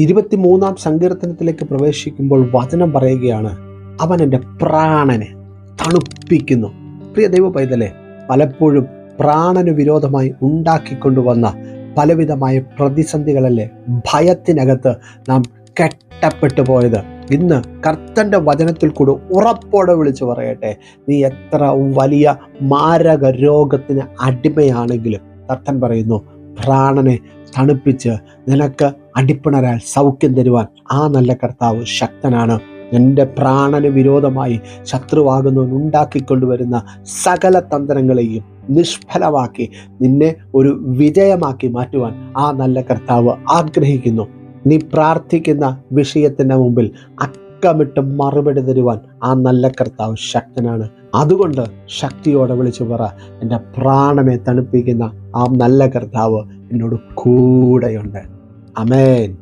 ഇരുപത്തിമൂന്നാം സങ്കീർത്തനത്തിലേക്ക് പ്രവേശിക്കുമ്പോൾ വചനം പറയുകയാണ് അവൻ എന്റെ പ്രാണനെ തണുപ്പിക്കുന്നു. പ്രിയ ദൈവ പൈതലെ പലപ്പോഴും പ്രാണന് വിരോധമായി ഉണ്ടാക്കിക്കൊണ്ടുവന്ന പലവിധമായ പ്രതിസന്ധികളല്ലേ ഭയത്തിനകത്ത് നാം കെട്ടപ്പെട്ടു പോയത്. ഇന്ന് കർത്തന്റെ വചനത്തിൽ കൂടെ ഉറപ്പോടെ വിളിച്ചു പറയട്ടെ നീ എത്ര വലിയ മാരക രോഗത്തിന് അടിമയാണെങ്കിലും കർത്തൻ പറയുന്നു പ്രാണനെ തണുപ്പിച്ച് നിനക്ക് അടിപ്പിണരാൽ സൗഖ്യം തരുവാൻ ആ നല്ല കർത്താവ് ശക്തനാണ്. എന്റെ പ്രാണന് വിരോധമായി ശത്രുവാകുന്നവൻ ഉണ്ടാക്കിക്കൊണ്ടുവരുന്ന സകല തന്ത്രങ്ങളെയും നിഷ്ഫലമാക്കി നിന്നെ ഒരു വിജയമാക്കി മാറ്റുവാൻ ആ നല്ല കർത്താവ് ആഗ്രഹിക്കുന്നു. നീ പ്രാർത്ഥിക്കുന്ന വിഷയത്തിന്റെ മുമ്പിൽ അക്കമിട്ട് മറുപടി തരുവാൻ ആ നല്ല കർത്താവ് ശക്തനാണ്. അതുകൊണ്ട് ശക്തിയോടെ വിളിച്ചു പറ എന്റെ പ്രാണനെ തണുപ്പിക്കുന്ന ആ നല്ല കർത്താവ് എന്നോട് കൂടെയുണ്ട്. അമേൻ